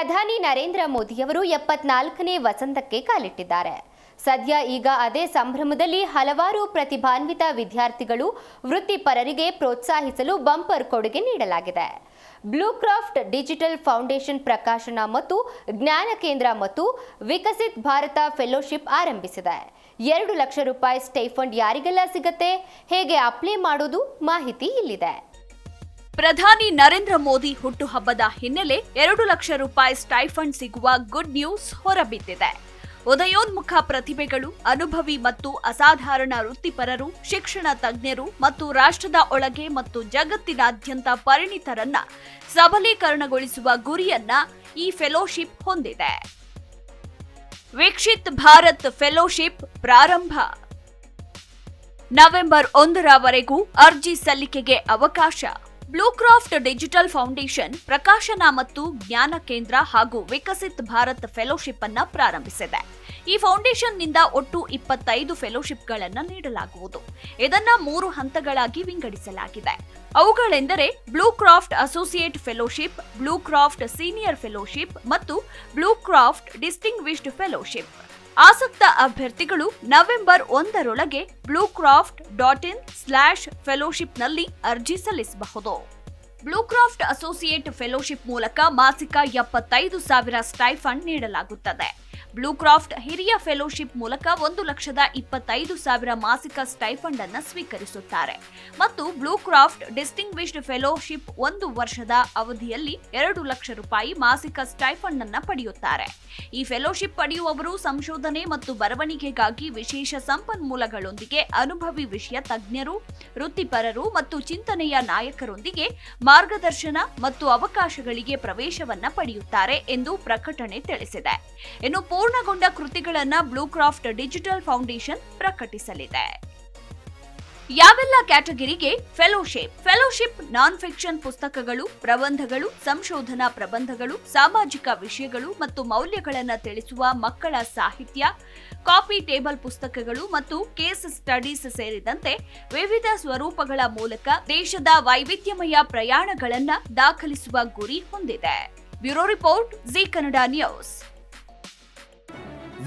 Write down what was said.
ಪ್ರಧಾನಿ ನರೇಂದ್ರ ಮೋದಿಯವರು ಎಪ್ಪತ್ನಾಲ್ಕನೇ ವಸಂತಕ್ಕೆ ಕಾಲಿಟ್ಟಿದ್ದಾರೆ. ಸದ್ಯ ಈಗ ಅದೇ ಸಂಭ್ರಮದಲ್ಲಿ ಹಲವಾರು ಪ್ರತಿಭಾನ್ವಿತ ವಿದ್ಯಾರ್ಥಿಗಳು ವೃತ್ತಿಪರರಿಗೆ ಪ್ರೋತ್ಸಾಹಿಸಲು ಬಂಪರ್ ಕೊಡುಗೆ ನೀಡಲಾಗಿದೆ. ಬ್ಲೂ ಕ್ರಾಫ್ಟ್ ಡಿಜಿಟಲ್ ಫೌಂಡೇಶನ್ ಪ್ರಕಾಶನ ಮತ್ತು ಜ್ಞಾನ ಕೇಂದ್ರ ಮತ್ತು ವಿಕಸಿತ್ ಭಾರತ ಫೆಲೋಶಿಪ್ ಆರಂಭಿಸಿದೆ. ಎರಡು ಲಕ್ಷ ರೂಪಾಯಿ ಸ್ಟೈಫಂಡ್ ಯಾರಿಗೆಲ್ಲ ಸಿಗತ್ತೆ? ಹೇಗೆ ಅಪ್ಲೈ ಮಾಡೋದು? ಮಾಹಿತಿ ಇಲ್ಲಿದೆ. ಪ್ರಧಾನಿ ನರೇಂದ್ರ ಮೋದಿ ಹುಟ್ಟುಹಬ್ಬದ ಹಿನ್ನೆಲೆ ಎರಡು ಲಕ್ಷ ರೂಪಾಯಿ ಸ್ಟೈಫಂಡ್ ಸಿಗುವ ಗುಡ್ ನ್ಯೂಸ್ ಹೊರಬಿದ್ದಿದೆ. ಉದಯೋನ್ಮುಖ ಪ್ರತಿಭೆಗಳು, ಅನುಭವಿ ಮತ್ತು ಅಸಾಧಾರಣ ವೃತ್ತಿಪರರು, ಶಿಕ್ಷಣ ತಜ್ಞರು ಮತ್ತು ರಾಷ್ಟ್ರದ ಒಳಗೆ ಮತ್ತು ಜಗತ್ತಿನಾದ್ಯಂತ ಪರಿಣಿತರನ್ನ ಸಬಲೀಕರಣಗೊಳಿಸುವ ಗುರಿಯನ್ನ ಈ ಫೆಲೋಶಿಪ್ ಹೊಂದಿದೆ. ವೀಕ್ಷಿತ್ ಭಾರತ್ ಫೆಲೋಶಿಪ್ ಪ್ರಾರಂಭ. ನವೆಂಬರ್ ಒಂದರವರೆಗೂ ಅರ್ಜಿ ಸಲ್ಲಿಕೆಗೆ ಅವಕಾಶ. ಬ್ಲೂಕ್ರಾಫ್ಟ್ ಡಿಜಿಟಲ್ ಫೌಂಡೇಶನ್, ಪ್ರಕಾಶನ ಮತ್ತು ಜ್ಞಾನ ಕೇಂದ್ರ ಹಾಗೂ ವಿಕಸಿತ್ ಭಾರತ್ ಫೆಲೋಶಿಪ್ ಅನ್ನ ಪ್ರಾರಂಭಿಸಿದೆ. ಈ ಫೌಂಡೇಶನ್ನಿಂದ ಒಟ್ಟು ಇಪ್ಪತ್ತೈದು ಫೆಲೋಶಿಪ್ಗಳನ್ನು ನೀಡಲಾಗುವುದು. ಇದನ್ನ ಮೂರು ಹಂತಗಳಾಗಿ ವಿಂಗಡಿಸಲಾಗಿದೆ. ಅವುಗಳೆಂದರೆ Bluecraft associate fellowship, Bluecraft senior fellowship ಮತ್ತು ಬ್ಲೂಕ್ರಾಫ್ಟ್ ಡಿಸ್ಟಿಂಗ್ವಿಶ್ಡ್ ಫೆಲೋಶಿಪ್. ಆಸಕ್ತ ಅಭ್ಯರ್ಥಿಗಳು November ಒಂದರೊಳಗೆ blue craft dot in slash ಫೆಲೋಶಿಪ್ನಲ್ಲಿ ಅರ್ಜಿ ಸಲ್ಲಿಸಬಹುದು. ಬ್ಲೂಕ್ರಾಫ್ಟ್ ಅಸೋಸಿಯೇಟ್ ಫೆಲೋಶಿಪ್ ಮೂಲಕ ಮಾಸಿಕ ಎಪ್ಪತ್ತೈದು ಸಾವಿರ ಸ್ಟೈಫಂಡ್ ನೀಡಲಾಗುತ್ತದೆ. ಬ್ಲೂಕ್ರಾಫ್ಟ್ ಹಿರಿಯ ಫೆಲೋಶಿಪ್ ಮೂಲಕ ಒಂದು ಲಕ್ಷದ ಇಪ್ಪತ್ತೈದು ಸಾವಿರ ಮಾಸಿಕ ಸ್ಟೈಫಂಡ್ ಅನ್ನು ಸ್ವೀಕರಿಸುತ್ತಾರೆ. ಮತ್ತು ಬ್ಲೂಕ್ರಾಫ್ಟ್ ಡಿಸ್ಟಿಂಗ್ವಿಶ್ಡ್ ಫೆಲೋಶಿಪ್ ಒಂದು ವರ್ಷದ ಅವಧಿಯಲ್ಲಿ ಎರಡು ಲಕ್ಷ ರೂಪಾಯಿ ಮಾಸಿಕ ಸ್ಟೈಫಂಡ್ ಅನ್ನು ಪಡೆಯುತ್ತಾರೆ. ಈ ಫೆಲೋಶಿಪ್ ಪಡೆಯುವವರು ಸಂಶೋಧನೆ ಮತ್ತು ಬರವಣಿಗೆಗಾಗಿ ವಿಶೇಷ ಸಂಪನ್ಮೂಲಗಳೊಂದಿಗೆ ಅನುಭವಿ ವಿಷಯ ತಜ್ಞರು, ವೃತ್ತಿಪರರು ಮತ್ತು ಚಿಂತನೆಯ ನಾಯಕರೊಂದಿಗೆ ಮಾರ್ಗದರ್ಶನ ಮತ್ತು ಅವಕಾಶಗಳಿಗೆ ಪ್ರವೇಶವನ್ನ ಪಡೆಯುತ್ತಾರೆ ಎಂದು ಪ್ರಕಟಣೆ ತಿಳಿಸಿದೆ. ಇನ್ನು ಪೂರ್ಣಗೊಂಡ ಕೃತಿಗಳನ್ನ ಬ್ಲೂಕ್ರಾಫ್ಟ್ ಡಿಜಿಟಲ್ ಫೌಂಡೇಶನ್ ಪ್ರಕಟಿಸಲಿದೆ. ಯಾವೆಲ್ಲ ಕ್ಯಾಟಗರಿಗೆ ಫೆಲೋಶಿಪ್? ಫೆಲೋಶಿಪ್ ನಾನ್ ಫಿಕ್ಷನ್ ಪುಸ್ತಕಗಳು, ಪ್ರಬಂಧಗಳು, ಸಂಶೋಧನಾ ಪ್ರಬಂಧಗಳು, ಸಾಮಾಜಿಕ ವಿಷಯಗಳು ಮತ್ತು ಮೌಲ್ಯಗಳನ್ನು ತಿಳಿಸುವ ಮಕ್ಕಳ ಸಾಹಿತ್ಯ, ಕಾಪಿ ಟೇಬಲ್ ಪುಸ್ತಕಗಳು ಮತ್ತು ಕೇಸ್ ಸ್ಟಡೀಸ್ ಸೇರಿದಂತೆ ವಿವಿಧ ಸ್ವರೂಪಗಳ ಮೂಲಕ ದೇಶದ ವೈವಿಧ್ಯಮಯ ಪ್ರಯಾಣಗಳನ್ನು ದಾಖಲಿಸುವ ಗುರಿ ಹೊಂದಿದೆ. Bureau report, Zee Kannada news.